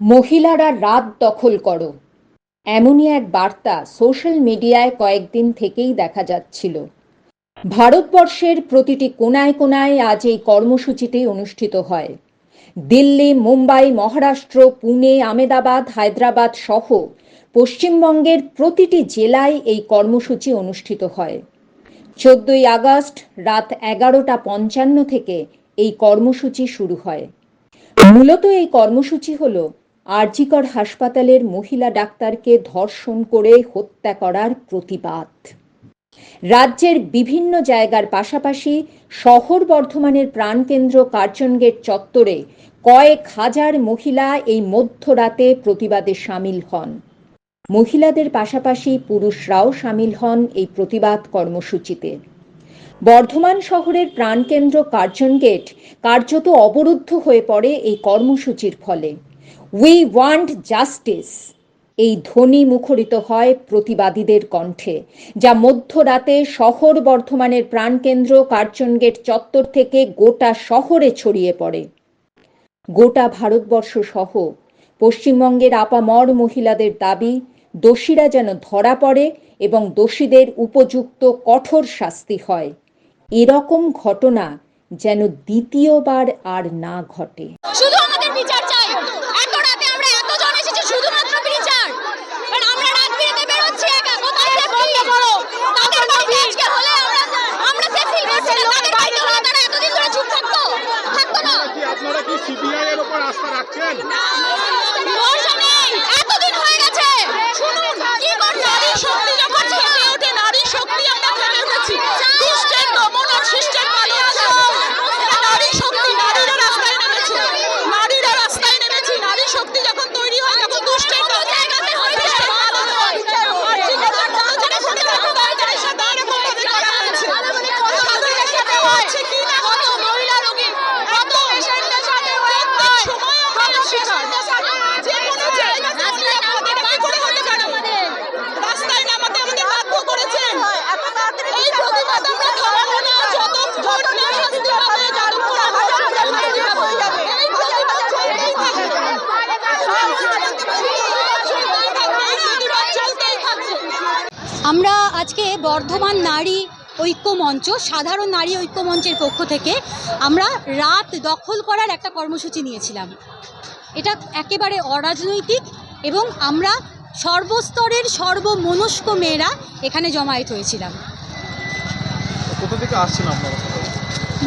মহিলারা রাত দখল করো। এমনই এক বার্তা সোশ্যাল মিডিয়ায় কয়েকদিন থেকেই দেখা যাচ্ছিল। ভারতবর্ষের প্রতিটি কোনায় কোনায় আজ এই কর্মসূচিটি অনুষ্ঠিত হয়। দিল্লি, মুম্বাই, মহারাষ্ট্র, পুনে, আমেদাবাদ, হায়দ্রাবাদ সহ পশ্চিমবঙ্গের প্রতিটি জেলায় এই কর্মসূচি অনুষ্ঠিত হয়। চোদ্দই আগস্ট রাত এগারোটা পঞ্চান্ন থেকে এই কর্মসূচি শুরু হয়। মূলত এই কর্মসূচি হল আরজিকর হাসপাতালের মহিলা ডাক্তারকে ধর্ষণ করে হত্যা করার প্রতিবাদ। রাজ্যের বিভিন্ন জায়গার পাশাপাশি শহর বর্ধমানের প্রাণকেন্দ্র কার্জন গেট চত্বরে কয়েক হাজার মহিলা এই মধ্যরাতে প্রতিবাদে সামিল হন। মহিলাদের পাশাপাশি পুরুষরাও সামিল হন এই প্রতিবাদ কর্মসূচিতে। বর্ধমান শহরের প্রাণকেন্দ্র কার্জন গেট কার্যত অবরুদ্ধ হয়ে পড়ে এই কর্মসূচির ফলে। উই ওয়ান্ট জাস্টিস এই ধ্বনি মুখরিত হয় প্রতিবাদীদের কণ্ঠে, যা মধ্যরাতে শহর বর্ধমানের প্রাণকেন্দ্র কার্জন গেট চত্বর থেকে গোটা শহরে ছড়িয়ে পড়ে। গোটা ভারতবর্ষ সহ পশ্চিমবঙ্গের আপামর মহিলাদের দাবি, দোষীরা যেন ধরা পড়ে এবং দোষীদের উপযুক্ত কঠোর শাস্তি হয়। এরকম ঘটনা যেন দ্বিতীয়বার আর না ঘটে। শুধু আমাদের বিচার চাই এত রাতে আমরা এতজন এসেছি শুধুমাত্র বিচার কারণ আমরা রাত বিরেতে বেরোচ্ছি একা কোথায় সেফটি করো তাদের বাড়িতে আজকে হলে আমরা আমরা সেফটি পাচ্ছি না তাদের বাড়িতে হলে তারা এতদিন ধরে চুপ থাকতো থাকতো না কি আপনারা কি সিবিআই এর উপর আস্থা রাখছেন ভরসা নেই এতদিন হয়ে গেছে শুনুন কি করছে নারী শক্তি যখন জেগে ওঠে নারী শক্তি আমরা জেগে উঠেছি দুষ্টের দমন আর শিষ্টের পালন নারী শক্তি নারীরা রাস্তায় নেমেছে নারীরা রাস্তায় নেমেছে নারী শক্তি যখন তৈরি হয় তখন দুষ্টের দমন জায়গাতে হয়েছে পালন হয় আর ঠিক আছে যারা শুনে থাকো তারা সাথে এরকম ভাবে করা হয়েছে সাধারণ সাথে হচ্ছে কি না কত মহিলা রোগী কত পেশেন্টের সাথে প্রত্যেক সময় আমরা শিকার যে কোনো জায়গা থেকে আমাদের কি করে হতে পারে রাস্তায় নামাতে আমাদের বাধ্য করেছেন এই প্রতিবাদ আমরা থামাবো না যতক্ষণ না শাস্তি হবে যতক্ষণ আমাদের শাস্তি হয়ে যাবে এই প্রতিবাদ চলতেই থাকবে চলতেই থাকবে এই প্রতিবাদ চলতেই থাকবে আমরা আজকে বর্ধমান নারী ঐক্য মঞ্চ সাধারণ নারী ঐক্য মঞ্চের পক্ষ থেকে আমরা রাত দখল করার একটা কর্মসূচি নিয়েছিলাম। এটা একেবারে অরাজনৈতিক এবং আমরা সর্বস্তরের সর্বমনস্ক মেয়েরা এখানে জমায়েত হয়েছিলাম। কোথা থেকে আসছেন আপনারা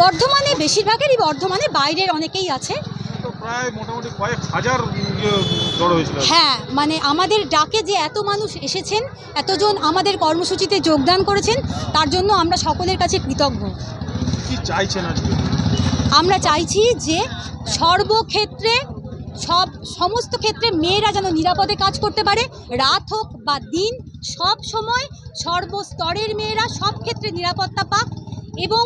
বর্ধমানে বেশিরভাগেরই বর্ধমানে বাইরের অনেকেই আছে। প্রায় মোটামুটি কয়েক হাজার হ্যাঁ মানে আমাদের ডাকে যে এত মানুষ এসেছেন এতজন আমাদের কর্মসূচিতে যোগদান করেছেন তার জন্য আমরা সকলের কাছে কৃতজ্ঞ। আমরা চাইছি যে সর্বক্ষেত্রে সব সমস্ত ক্ষেত্রে মেয়েরা যেন নিরাপদে কাজ করতে পারে রাত হোক বা দিন সব সময় সর্বস্তরের মেয়েরা সব ক্ষেত্রে নিরাপত্তা পাক এবং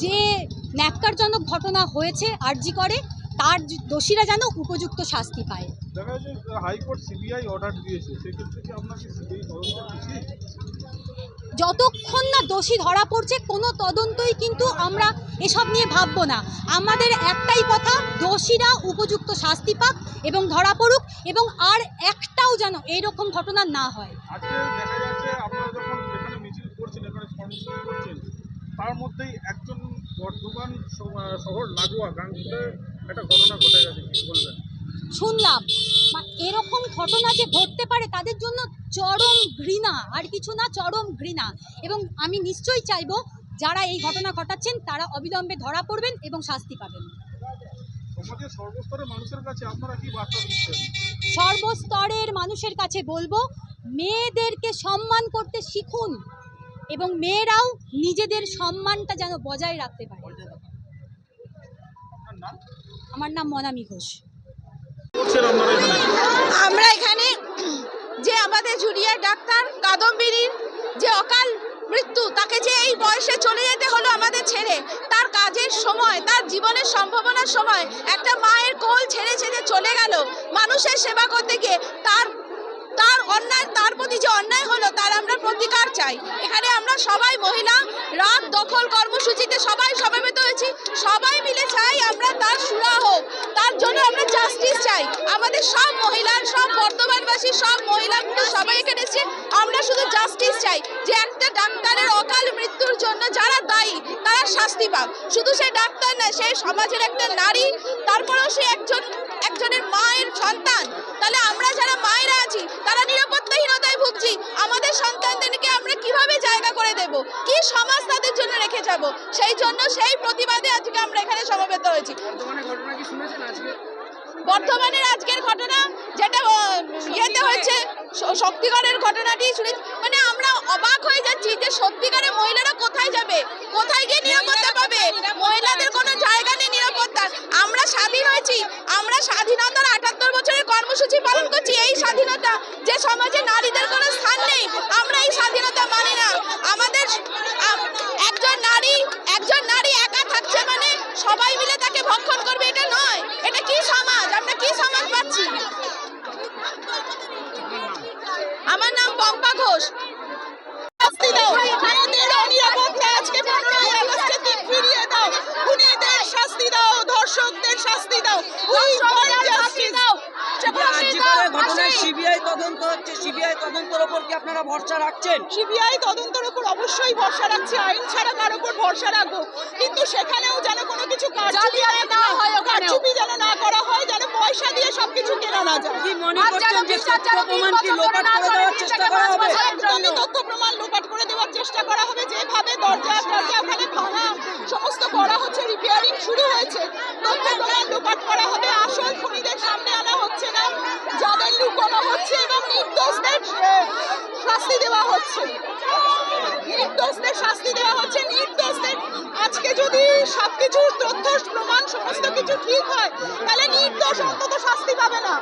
যে ন্যাক্কারজনক ঘটনা হয়েছে আরজি করে তার দোষীরা যেন উপযুক্ত শাস্তি পায়। হাইকোর্ট সিবিআই অর্ডার দিয়েছে। যতক্ষণ না দোষী ধরা পড়ছে কোনো তদন্তই কিন্তু আমরা এসব নিয়ে ভাববো না। আমাদের একটাই কথা দোষীরা উপযুক্ত শাস্তি পাক এবং ধরা পড়ুক এবং আর একটাও যেন এইরকম ঘটনা না হয়। তার মধ্যেই একজন বর্ধমান শহর লাগোয়া গাঙ্গুতে একটা ঘটনা ঘটে গেছে কি বলবেন? শুনলাম। এরকম ঘটনা যে ঘটতে পারে তাদের জন্য চরম ঘৃণা আর কিছু না চরম ঘৃণা। এবং আমি নিশ্চয়ই চাইব যারা এই ঘটনা ঘটাচ্ছেন তারা অবিলম্বে ধরা পড়বেন এবং শাস্তি পাবেন। সর্বস্তরের মানুষের কাছে বলব মেয়েদেরকে সম্মান করতে শিখুন এবং মেয়েরাও নিজেদের সম্মানটা যেন বজায় রাখতে পারে। আমার নাম মনামি ঘোষ আমরা এখানে যে আমাদের জুনিয়র ডাক্তার কাদম্বিনীর যে অকাল মৃত্যু তাকে যে এই বয়সে চলে যেতে হলো আমাদের ছেড়ে তার কাজের সময় তার জীবনের সম্ভাবনার সময় একটা মায়ের কোল ছেড়ে ছেড়ে চলে গেল। মানুষের সেবা করতে গিয়ে তার তার অন্যায়, তার প্রতি যে অন্যায় হলো, তার আমরা প্রতিকার চাই। এখানে আমরা সবাই মহিলা, রাত দখল কর্মসূচিতে সবাই সমবেত হয়েছি। সবাই মিলে চাই আমরা তার সুরা হোক। তার জন্য আমরা জাস্টিস চাই। আমাদের সব মহিলার, সব বর্ধমানবাসী সব মহিলা সবাই এখানে এসেছে। আমরা শুধু জাস্টিস চাই যে একটা ডাক্তারের অকাল মৃত্যুর জন্য যারা দায়ী, তারা শাস্তি পাক। শুধু সে ডাক্তার না, সে সমাজের একটা নারী, তারপরেও সে একজন, একজনের মায়ের সন্তান। তাহলে আমরা যারা মায়েরা আছি তারা নিরাপত্তাহীনতায় ভুগছি। আমাদের সন্তানদেরকে আমরা কীভাবে জায়গা করে দেব? কি সমাজ তাদের জন্য রেখে যাব? সেই জন্য সেই প্রতিবাদে আজকে আমরা এখানে সমবেত হয়েছি। বর্ধমানের আজকের ঘটনা যেটা ইয়েতে হয়েছে শক্তিগড়ের ঘটনাটি শুনে মানে আমরা অবাক হয়ে যাচ্ছি যে সত্যিকারের মহিলারা কোথায় যাবে? কোথায় গিয়ে নিরাপত্তা পাবে? মহিলাদের কোনো জায়গা নেই নিরাপত্তা আমরা স্বাধীন হয়েছি আমরা স্বাধীনতার আটাত্তর বছরের কর্মসূচি পালন করছি। এই স্বাধীনতা যে সমাজে নারীদের কোনো স্থান নেই, আমরা এই স্বাধীনতা মানি না। আমাদের আম- একজন নারী একজন নারী একা থাকছে মানে সবাই মিলে তাকে ভক্ষণ করবে এটা নয় এটা কি সমাজ আমরা কি সমাজ পাচ্ছি আমার নাম পম্পা ঘোষ শাস্তি দাও খুনিদের অনিরাপত্তা আজকে পনেরোই আগস্টের দিন ফিরিয়ে দাও খুনিদের শাস্তি দাও ধর্ষকদের শাস্তি দাও উই ওয়ান্ট জাস্টিস দাও আজকের ঘটনায় সিবিআই তদন্ত হচ্ছে সিবিআই তদন্তের ওপর কি আপনারা ভরসা রাখছেন? সিবিআই তদন্তের উপর অবশ্যই ভরসা রাখছি আইন ছাড়া কার উপর ভরসা রাখব। কিন্তু সেখানেও যেন কোনো কিছু কারচুপি না হয় কারচুপি যেন না করা হয় যেন পয়সা দিয়ে সবকিছু কেনা না যায়। কি মনে করছেন যে তথ্য প্রমাণ কি লোপাট করে দেওয়ার চেষ্টা করা হবে? একদমই তথ্য প্রমাণ লোপাট করে দেওয়ার চেষ্টা করা হবে যেভাবে দরজা দরজা ওখানে ভাঙা সমস্ত করা হচ্ছে রিপেয়ারিং শুরু হয়েছে তথ্য প্রমাণ লোপাট করা হবে আসল খুনিদের সামনে নির্দোষদের শাস্তি দেওয়া হচ্ছে। নির্দোষদের শাস্তি দেওয়া হচ্ছে নির্দোষদের। আজকে যদি সবকিছু তথ্য প্রমাণ সমস্ত কিছু ঠিক হয় তাহলে নির্দোষ অন্তত শাস্তি পাবে না।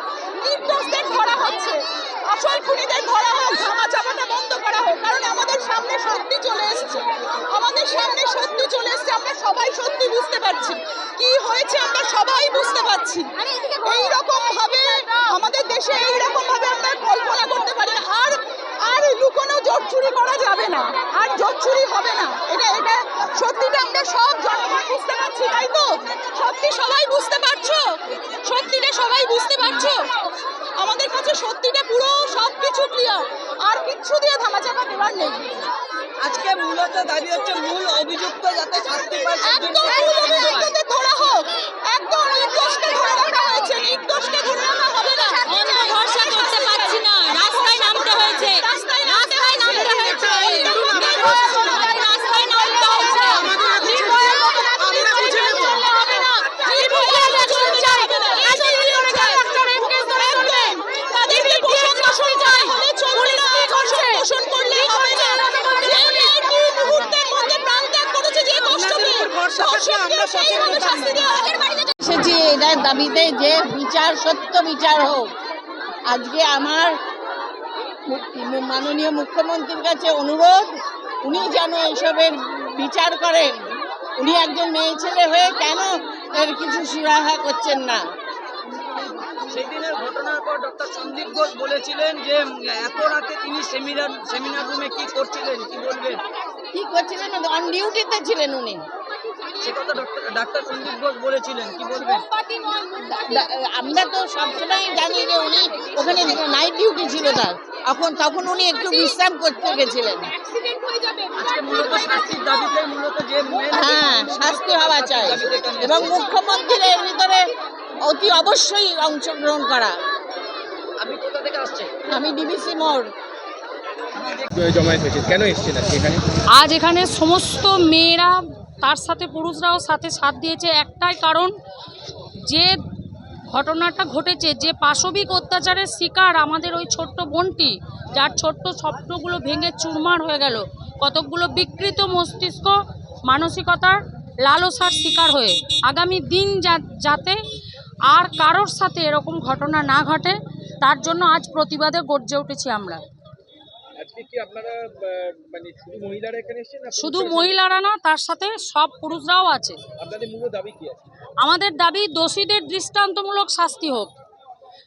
নির্দোষদের ধরা হচ্ছে। আসল খুনিদের ধরা হোক ধামা চাপাটা বন্ধ করা হোক কারণ আমাদের সামনে সত্যি চলে এসেছে। আমাদের সামনে সত্যি চলে এসেছে আমরা সবাই সত্যি বুঝতে পারছি। কি হয়েছে আমরা সবাই বুঝতে পারছি। এই রকম ভাবে আমাদের দেশে এই রকম ভাবে আমরা কল্পনা করতে পারি না। আর আর লুকোনো জোট চুরি করা যাবে না আর জোট চুরি হবে না। এটা এটা সত্যিটা আমরা সব জনগণ বুঝতে পারছি তাই তো? সত্যি সবাই বুঝতে পারছ? সত্যিটা সবাই বুঝতে পারছ? আমাদের কাছে সত্যিটা পুরো সব কিছু ক্লিয়ার আর কিচ্ছু দিয়ে ধামাচাপা দেওয়ার নেই। আজকে মূলত দাবি হচ্ছে মূল অভিযুক্ত যাতে শাস্তি পায় একদম ধরা হোক একদম ধরে রাখা হয়েছে নির্দোষকে ধরে রাখা হবে না অন্য ভরসা করতে পারছি না রাস্তায় নামতে হয়েছে রাস্তায় রাস্তায় নামতে হয়েছে রাস্তায় নামতে হয়েছে তাদেরকে পোষণ পোষণ করা হলে চলবে না পোষণ পোষণ করলে হবে না যে মেয়ে দুই মুহূর্তের মধ্যে প্রাণ ত্যাগ করেছে যে কষ্ট পেয়ে ধর্ষককে সেইভাবে শাস্তি দেওয়া হবে এসেছি এটার দাবিতে যে বিচার সত্য বিচার হোক আজকে আমার মাননীয় মুখ্যমন্ত্রীর কাছে অনুরোধ উনি যেন এসবের বিচার করেন। উনি একজন মেয়ে ছেলে হয়ে কেন এর কিছু সুরাহা করছেন না? সেই দিনের ঘটনার পর ডক্টর সন্দীপ ঘোষ বলেছিলেন যে এত রাতে তিনি সেমিনার সেমিনার রুমে কি করছিলেন? কি বলবেন? কি করছিলেন? অন ডিউটিতে ছিলেন উনি। সে কথা ডাক্তার সন্দীপ ঘোষ বলেছিলেন। কি বলবেন? আমরা তো সবসময় জানি যে উনি ওখানে নাইট ডিউটি ছিল তার। এখন তখন উনি একটু বিশ্রাম করতে গেছিলেন। হ্যাঁ শাস্তি হওয়া চাই। এবং মুখ্যমন্ত্রীর এর ভিতরে অতি অবশ্যই অংশগ্রহণ করা। কোথা থেকে আসছেন? আমি ডিবিসি মোড়। আজ এখানে সমস্ত মেয়েরা, তার সাথে পুরুষরাও সাথে সাথ দিয়েছে। একটাই কারণ, যে ঘটনাটা ঘটেছে, যে পাশবিক অত্যাচারের শিকার আমাদের ওই ছোট্ট বোনটি, যার ছোট্ট স্বপ্নগুলো ভেঙে চুরমার হয়ে গেল। কতকগুলো বিকৃত মস্তিষ্ক, মানসিকতার লালসার শিকার হয়ে। আগামী দিন যাতে আর কারোর সাথে এরকম ঘটনা না ঘটে, তার জন্য আজ প্রতিবাদে গর্জে উঠেছি আমরা আজকে কি আপনারা আহ, মানে শুধু মহিলারা না শুধু মহিলারা না তার সাথে সব পুরুষরাও আছে। আমাদের দাবি দোষীদের দৃষ্টান্তমূলক শাস্তি হোক।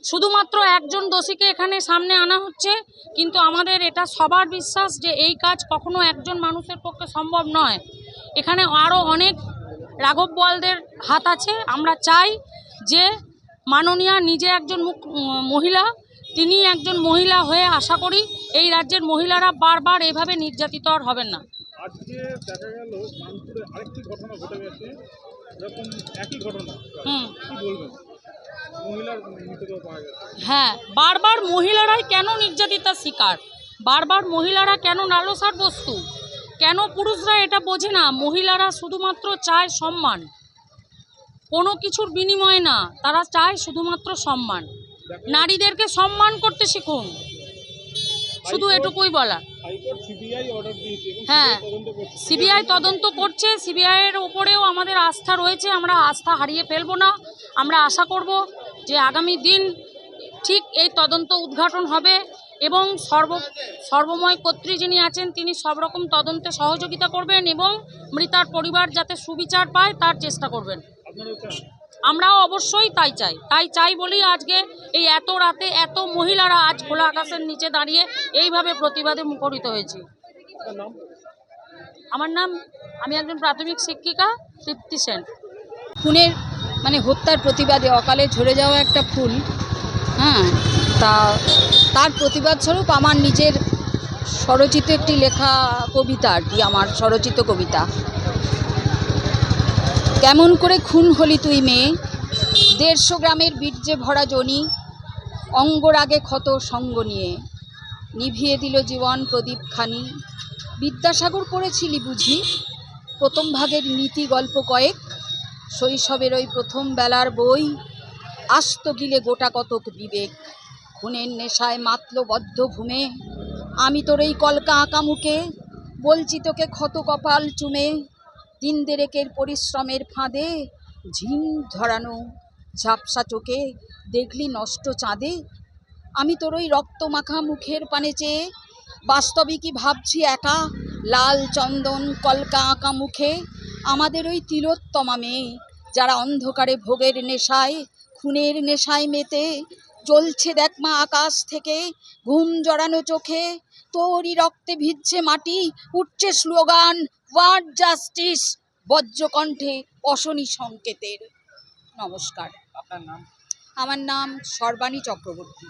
শুধুমাত্র একজন দোষীকে এখানে সামনে আনা হচ্ছে কিন্তু আমাদের এটা সবার বিশ্বাস যে এই কাজ কখনো একজন মানুষের পক্ষে সম্ভব নয়। এখানে আরও অনেক রাঘব বোয়ালদের হাত আছে। আমরা চাই যে মাননীয়া নিজে একজন মুখ- মহিলা তিনি একজন মহিলা হয়ে আশা করি এই রাজ্যের মহিলারা বারবার এভাবে নির্যাতিত আর হবেন না। আজকে দেখা গেল কানপুরে আরেকটি ঘটনা ঘটে গেছে। এরকম একই ঘটনা। হুম। কি বলবেন? হ্যাঁ বারবার মহিলারাই কেন নির্যাতিতার শিকার? বারবার মহিলারা কেন নালসার বস্তু? কেন পুরুষরা এটা বোঝে না? মহিলারা শুধুমাত্র চায় সম্মান। কোনো কিছুর বিনিময়ে না তারা চায় শুধুমাত্র সম্মান। নারীদেরকে সম্মান করতে শিখুন। শুধু এটুকুই বলা হ্যাঁ। তদন্ত করছে। সিবিআই তদন্ত করছে সিবিআইয়ের ওপরেও আমাদের আস্থা রয়েছে আমরা আস্থা হারিয়ে ফেলব না। আমরা আশা করব যে আগামী দিন ঠিক এই তদন্ত উদ্ঘাটন হবে এবং সর্ব সর্বময় কর্ত্রী যিনি আছেন তিনি সব রকম তদন্তে সহযোগিতা করবেন এবং মৃতার পরিবার যাতে সুবিচার পায় তার চেষ্টা করবেন। আমরাও অবশ্যই তাই চাই। তাই চাই বলেই আজকে এই এত রাতে এত মহিলারা আজ খোলা আকাশের নিচে দাঁড়িয়ে এইভাবে প্রতিবাদে মুখরিত হয়েছে। আমার নাম, আমি একজন প্রাথমিক শিক্ষিকা তৃপ্তি সেন। খুনের মানে হত্যার প্রতিবাদে অকালে ঝরে যাওয়া একটা ফুল হ্যাঁ তা তার প্রতিবাদ স্বরূপ আমার নিজের স্বরচিত একটি লেখা কবিতা আর কি, আমার স্বরচিত কবিতা। কেমন করে খুন হলি তুই মেয়ে? দেড়শো গ্রামের বীর্যে ভরা জনি, অঙ্গরাগে ক্ষত সঙ্গ নিয়ে। নিভিয়ে দিল জীবন প্রদীপ খানি। বিদ্যাসাগর পড়েছিলি বুঝি? প্রথম ভাগের নীতি গল্প কয়েক। শৈশবের ওই প্রথম বেলার বই। আস্ত গিলে গোটা কতক বিবেক। খুনের নেশায় মাতল বদ্ধ ঘুমে। আমি তোর এই কলকা আঁকা মুখে। বলছি তোকে ক্ষত কপাল চুমে। দিন দেরেকের পরিশ্রমের ফাঁদে ঝিম ধরানো ঝাপসা চোখে দেখলি নষ্ট চাঁদে। আমি তোর ওই রক্ত মাখা মুখের পানে চেয়ে বাস্তবে কি ভাবছি একা? লাল চন্দন কলকা আঁকা মুখে আমাদের ওই তিলোত্তমা মেয়ে, যারা অন্ধকারে ভোগের নেশায়, খুনের নেশায় মেতে, জ্বলছে দেখ মা আকাশ থেকে ঘুম জড়ানো চোখে। তোরই রক্তে ভিজছে মাটি, উঠছে স্লোগান ওয়ার্ড জাস্টিস বজ্রকণ্ঠে অশনি সংকেতের। নমস্কার আপনার নাম? আমার নাম সর্বাণী চক্রবর্তী।